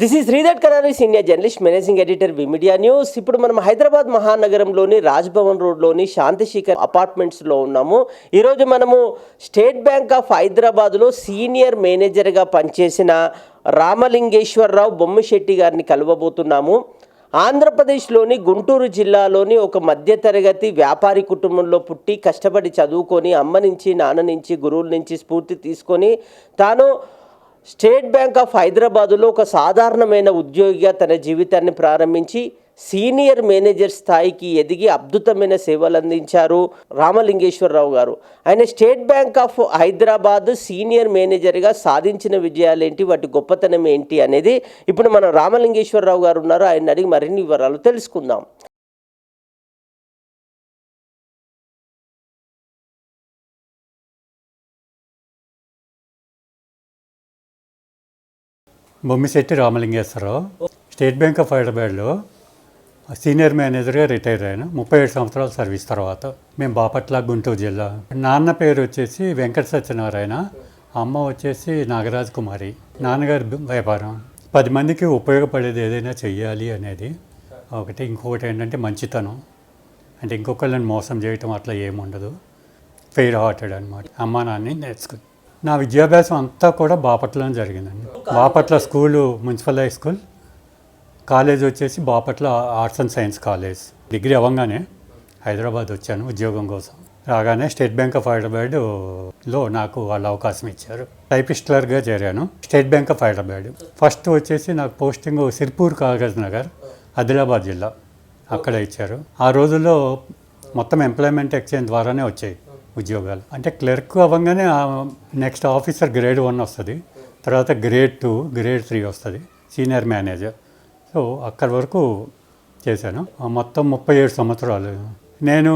This is Sridhar Karari senior journalist managing editor V media news ఇప్పుడు మనం హైదరాబాద్ మహానగరంలోని రాజ్భవన్ రోడ్లోని శాంతిశేఖర్ అపార్ట్మెంట్స్లో ఉన్నాము. ఈరోజు మనము స్టేట్ బ్యాంక్ ఆఫ్ హైదరాబాద్లో సీనియర్ మేనేజర్గా పనిచేసిన రామలింగేశ్వరరావు బొమ్మశెట్టి గారిని కలవబోతున్నాము. ఆంధ్రప్రదేశ్లోని గుంటూరు జిల్లాలోని ఒక మధ్యతరగతి వ్యాపారి కుటుంబంలో పుట్టి కష్టపడి చదువుకొని అమ్మ నుంచి నాన్న నుంచి గురువుల నుంచి స్ఫూర్తి తీసుకొని తాను స్టేట్ బ్యాంక్ ఆఫ్ హైదరాబాదులో ఒక సాధారణమైన ఉద్యోగిగా తన జీవితాన్ని ప్రారంభించి సీనియర్ మేనేజర్ స్థాయికి ఎదిగి అద్భుతమైన సేవలు అందించారు రామలింగేశ్వరరావు గారు. ఆయన State Bank of Hyderabad senior మేనేజర్గా సాధించిన విజయాలు ఏంటి వాటి గొప్పతనం ఏంటి? అనేది ఇప్పుడు మనం రామలింగేశ్వరరావు గారు ఉన్నారు. ఆయన అడిగి మరిన్ని వివరాలు తెలుసుకుందాం. Bommisetti Ramalingeswara Rao State Bank of హైదరాబాద్లో సీనియర్ మేనేజర్గా రిటైర్ అయ్యాను ముప్పై ఏడు సంవత్సరాల సర్వీస్ తర్వాత మేము బాపట్ల గుంటూరు జిల్లా. నాన్న పేరు వచ్చేసి వెంకట సత్యనారాయణ అమ్మ వచ్చేసి నాగరాజ్ కుమారి. నాన్నగారి వ్యాపారం. పది మందికి ఉపయోగపడేది ఏదైనా చెయ్యాలి అనేది ఒకటి. ఇంకొకటి ఏంటంటే మంచితనం. అంటే ఇంకొకళ్ళని మోసం చేయటం అట్లా ఏముండదు. ఫెయిర్ హార్టెడ్ అనమాట అమ్మ నాన్ని నేర్చుకుని. నా విద్యాభ్యాసం అంతా కూడా బాపట్లనే జరిగిందండి. Bapatla school municipal high school college వచ్చేసి Bapatla arts and science college. Degree అవ్వగానే హైదరాబాద్ వచ్చాను ఉద్యోగం కోసం. రాగానే స్టేట్ బ్యాంక్ ఆఫ్ హైదరాబాద్లో నాకు వాళ్ళు అవకాశం ఇచ్చారు. టైపిస్టర్గా చేరాను State Bank of Hyderabad. First వచ్చేసి నాకు పోస్టింగ్ సిర్పూర్ కాగజ్ నగర్ ఆదిలాబాద్ జిల్లా అక్కడ ఇచ్చారు. ఆ రోజుల్లో మొత్తం ఎంప్లాయ్మెంట్ ఎక్స్చేంజ్ ద్వారానే వచ్చాయి. ఉద్యోగాలు. అంటే క్లర్క్ అవ్వగానే నెక్స్ట్ ఆఫీసర్ గ్రేడ్ వన్ వస్తుంది. తర్వాత గ్రేడ్ టూ గ్రేడ్ త్రీ వస్తుంది. Senior manager. సో అక్కడి వరకు చేశాను. మొత్తం ముప్పై ఏడు సంవత్సరాలు. నేను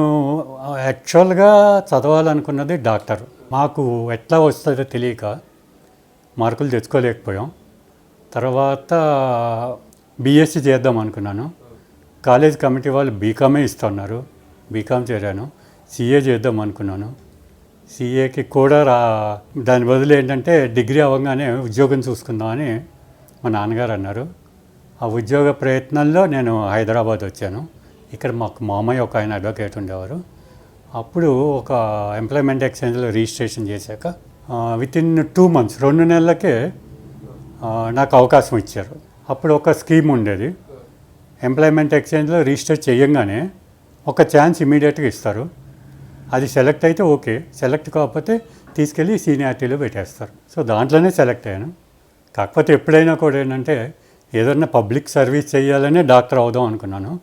యాక్చువల్గా చదవాలనుకున్నది డాక్టర్. మాకు ఎట్లా వస్తుందో తెలియక మార్కులు తెచ్చుకోలేకపోయాం. తర్వాత బీఎస్సీ చేద్దాం అనుకున్నాను. కాలేజ్ కమిటీ వాళ్ళు బీకామే ఇస్తున్నారు. బీకామ్ చేరాను. సీఏ చేద్దాం అనుకున్నాను. సీఏకి కూడా రా దాని బదులు ఏంటంటే డిగ్రీ అవ్వగానే ఉద్యోగం చూసుకుందామని మా నాన్నగారు అన్నారు. ఆ ఉద్యోగ ప్రయత్నంలో నేను హైదరాబాద్ వచ్చాను. ఇక్కడ మాకు మామయ్య ఒక ఆయన అడ్వకేట్ ఉండేవారు. అప్పుడు ఒక ఎంప్లాయ్మెంట్ ఎక్స్చేంజ్లో రిజిస్ట్రేషన్ చేశాక విత్ ఇన్ టూ మంత్స్ రెండు నెలలకే నాకు అవకాశం ఇచ్చారు. అప్పుడు ఒక స్కీమ్ ఉండేది. ఎంప్లాయ్మెంట్ ఎక్స్చేంజ్లో రిజిస్టర్ చేయంగానే ఒక ఛాన్స్ ఇమీడియట్గా ఇస్తారు. అది సెలెక్ట్ అయితే ఓకే. సెలెక్ట్ కాకపోతే తీసుకెళ్ళి సీనియారిటీలో పెట్టేస్తారు. సో దాంట్లోనే సెలెక్ట్ అయ్యాను. కాకపోతే ఎప్పుడైనా కూడా ఏంటంటే ఏదన్నా పబ్లిక్ సర్వీస్ చేయాలనే డాక్టర్ అవుదాం అనుకున్నాను.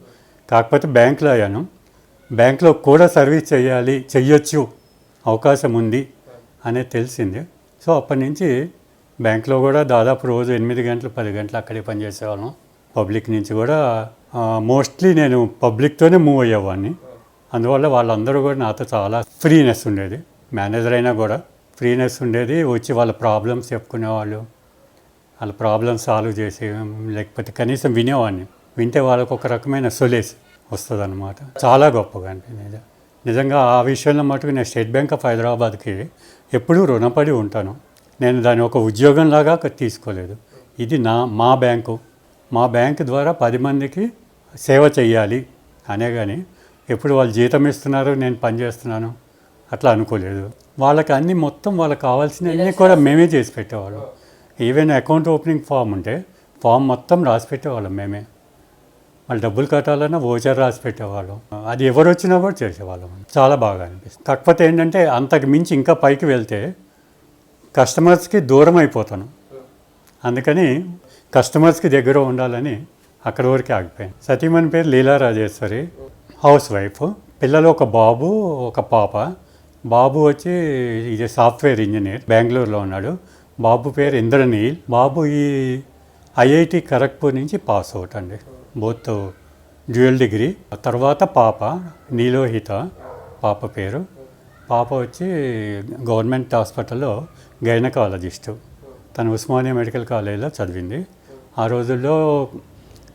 కాకపోతే బ్యాంక్లో అయ్యాను. బ్యాంక్లో కూడా సర్వీస్ చేయాలి చెయ్యొచ్చు అవకాశం ఉంది అనేది తెలిసింది. సో అప్పటి నుంచి బ్యాంకులో కూడా దాదాపు రోజు ఎనిమిది గంటలు పది గంటలు అక్కడే పనిచేసేవాళ్ళం. పబ్లిక్ నుంచి కూడా మోస్ట్లీ నేను పబ్లిక్తోనే మూవ్ అయ్యేవాడిని. అందువల్ల వాళ్ళందరూ కూడా నాతో చాలా ఫ్రీనెస్ ఉండేది. మేనేజర్ అయినా కూడా ఫ్రీనెస్ ఉండేది. వచ్చి వాళ్ళ ప్రాబ్లమ్స్ చెప్పుకునేవాళ్ళు. వాళ్ళ ప్రాబ్లమ్స్ సాల్వ్ చేసి లేకపోతే కనీసం వినేవాడిని. వింటే వాళ్ళకు ఒక రకమైన సొలేస్ వస్తుంది అనమాట చాలా గొప్పగా అనిపించింది. నిజంగా ఆ విషయంలో మటుకు నేను స్టేట్ బ్యాంక్ ఆఫ్ హైదరాబాద్కి ఎప్పుడూ రుణపడి ఉంటాను. నేను దాని ఒక ఉద్యోగంలాగా తీసుకోలేదు. ఇది నా మా బ్యాంకు. మా బ్యాంకు ద్వారా పది మందికి సేవ చేయాలి అనే కానీ ఎప్పుడు వాళ్ళు జీతం ఇస్తున్నారు నేను పని చేస్తున్నాను. అట్లా అనుకోలేదు. వాళ్ళకి అన్ని మొత్తం వాళ్ళకి కావాల్సినవన్నీ కూడా మేమే చేసి పెట్టేవాళ్ళం. ఈవెన్ అకౌంట్ ఓపెనింగ్ ఫామ్ ఉంటే ఫామ్ మొత్తం రాసి పెట్టేవాళ్ళం మేమే. వాళ్ళు డబ్బులు కట్టాలన్నా ఓచర్ రాసి పెట్టేవాళ్ళం. అది ఎవరు వచ్చినా కూడా చేసేవాళ్ళం. చాలా బాగా అనిపిస్తుంది. కాకపోతే ఏంటంటే అంతకు మించి ఇంకా పైకి వెళ్తే కస్టమర్స్కి దూరం అయిపోతాను. అందుకని కస్టమర్స్కి దగ్గర ఉండాలని అక్కడి వరకు ఆగిపోయాను. సతీమణి పేరు లీలా రాజేశ్వరి హౌస్ వైఫ్. పిల్లలు ఒక బాబు ఒక పాప. బాబు వచ్చి ఇది సాఫ్ట్వేర్ ఇంజనీర్ బెంగళూరులో ఉన్నాడు. బాబు పేరు ఇంద్రనీల్. బాబు ఈ ఐఐటి ఖరగ్పూర్ నుంచి పాస్ అవుట్ అండి. Both dual degree. తర్వాత పాప నీలోహిత పాప పేరు. పాప వచ్చి గవర్నమెంట్ హాస్పిటల్లో గైనకాలజిస్టు. తను ఉస్మానియా మెడికల్ కాలేజీలో చదివింది. ఆ రోజుల్లో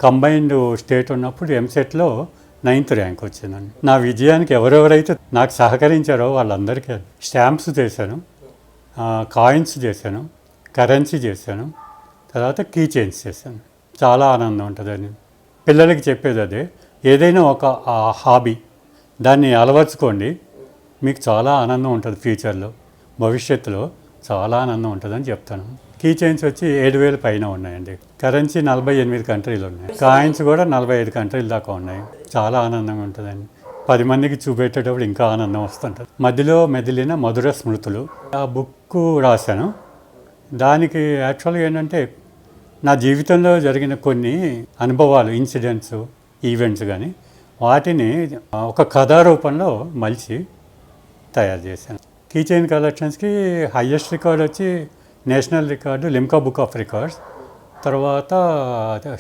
కంబైన్డ్ స్టేట్ ఉన్నప్పుడు ఎంసెట్లో నైన్త్ ర్యాంక్ వచ్చిందండి నా విజయానికి ఎవరెవరైతే నాకు సహకరించారో వాళ్ళందరికీ స్టాంప్స్ చేశాను కాయిన్స్ చేశాను కరెన్సీ చేశాను తర్వాత కీ చైన్స్ చేశాను. చాలా ఆనందం ఉంటుందని పిల్లలకి చెప్పేది అదే ఏదైనా ఒక హాబీ దాన్ని అలవర్చుకోండి మీకు చాలా ఆనందం ఉంటుంది ఫ్యూచర్లో భవిష్యత్తులో చాలా ఆనందం ఉంటుందని చెప్తాను. కీ చైన్స్ వచ్చి ఏడు వేల పైన ఉన్నాయండి. కరెన్సీ నలభై ఎనిమిది కంట్రీలు ఉన్నాయి. కాయిన్స్ కూడా నలభై ఐదు కంట్రీల దాకా ఉన్నాయి. చాలా ఆనందంగా ఉంటుందండి. పది మందికి చూపెట్టేటప్పుడు ఇంకా ఆనందం వస్తుంటుంది. మధ్యలో మెదిలిన మధుర స్మృతులు. ఆ బుక్ రాశాను. దానికి యాక్చువల్గా ఏంటంటే నా జీవితంలో జరిగిన కొన్ని అనుభవాలు ఇన్సిడెంట్స్ ఈవెంట్స్ కానీ వాటిని ఒక కథా రూపంలో మలిచి తయారు చేశాను. కీ చైన్ కలెక్షన్స్కి హయ్యెస్ట్ రికార్డ్ వచ్చి national record Limca book of records. తర్వాత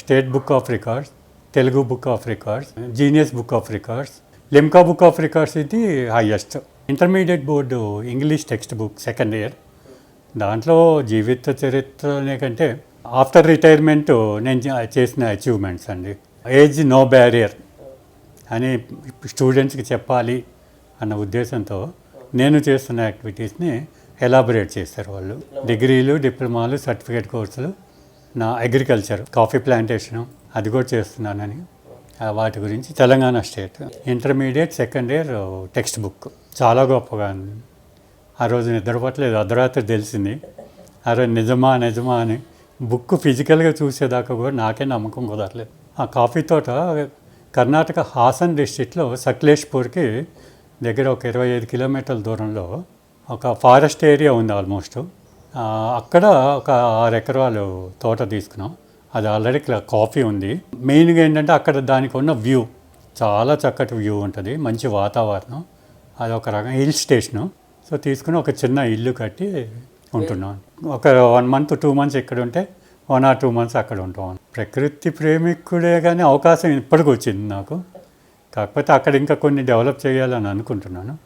state book of records Telugu book of records genius book of records. Limca book of records ఇది highest intermediate board English textbook second year దాంట్లో జీవిత చరిత్రనే కంటే after retirement నేను చేసిన achievements అండి. Age no barrier అని స్టూడెంట్స్కి చెప్పాలి అన్న ఉద్దేశంతో నేను చేస్తున్న యాక్టివిటీస్ని ఎలాబరేట్ చేశారు వాళ్ళు? డిగ్రీలు డిప్లొమాలు సర్టిఫికేట్ కోర్సులు నా అగ్రికల్చర్ కాఫీ ప్లాంటేషను అది కూడా చేస్తున్నానని. వాటి గురించి Telangana state. Intermediate second year textbook. చాలా గొప్పగా ఉంది. ఆ రోజు నిద్రపట్టలేదు అర్ధరాత్రి తెలిసింది. ఆ నిజమా నిజమా అని. బుక్ ఫిజికల్గా చూసేదాకా కూడా నాకే నమ్మకం కుదరలేదు. ఆ కాఫీ తోట కర్ణాటక హాసన్ డిస్ట్రిక్ట్లో సక్లేష్పూర్కి దగ్గర ఒక ఇరవై ఐదు కిలోమీటర్ల దూరంలో ఒక ఫారెస్ట్ ఏరియా ఉంది ఆల్మోస్ట్. అక్కడ ఒక ఆరు ఎకరాలు తోట తీసుకున్నాం. అది ఆల్రెడీ కాఫీ ఉంది. మెయిన్గా ఏంటంటే అక్కడ దానికి ఉన్న వ్యూ చాలా చక్కటి వ్యూ ఉంటుంది. మంచి వాతావరణం. అది ఒక రకం హిల్ స్టేషను. సో తీసుకుని ఒక చిన్న ఇల్లు కట్టి ఉంటున్నాం. ఒక వన్ మంత్ టూ మంత్స్ ఇక్కడ ఉంటే వన్ ఆర్ టూ మంత్స్ అక్కడ ఉంటాం. ప్రకృతి ప్రేమికుడే కానీ అవకాశం ఇప్పటికి వచ్చింది నాకు. కాకపోతే అక్కడ ఇంకా కొన్ని డెవలప్ చేయాలని అనుకుంటున్నాను.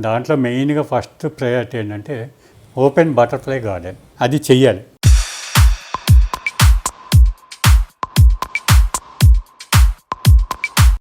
దాంట్లో మెయిన్గా ఫస్ట్ ప్రయారిటీ ఏంటంటే ఓపెన్ బటర్ఫ్లై గార్డెన్. అది చెయ్యాలి.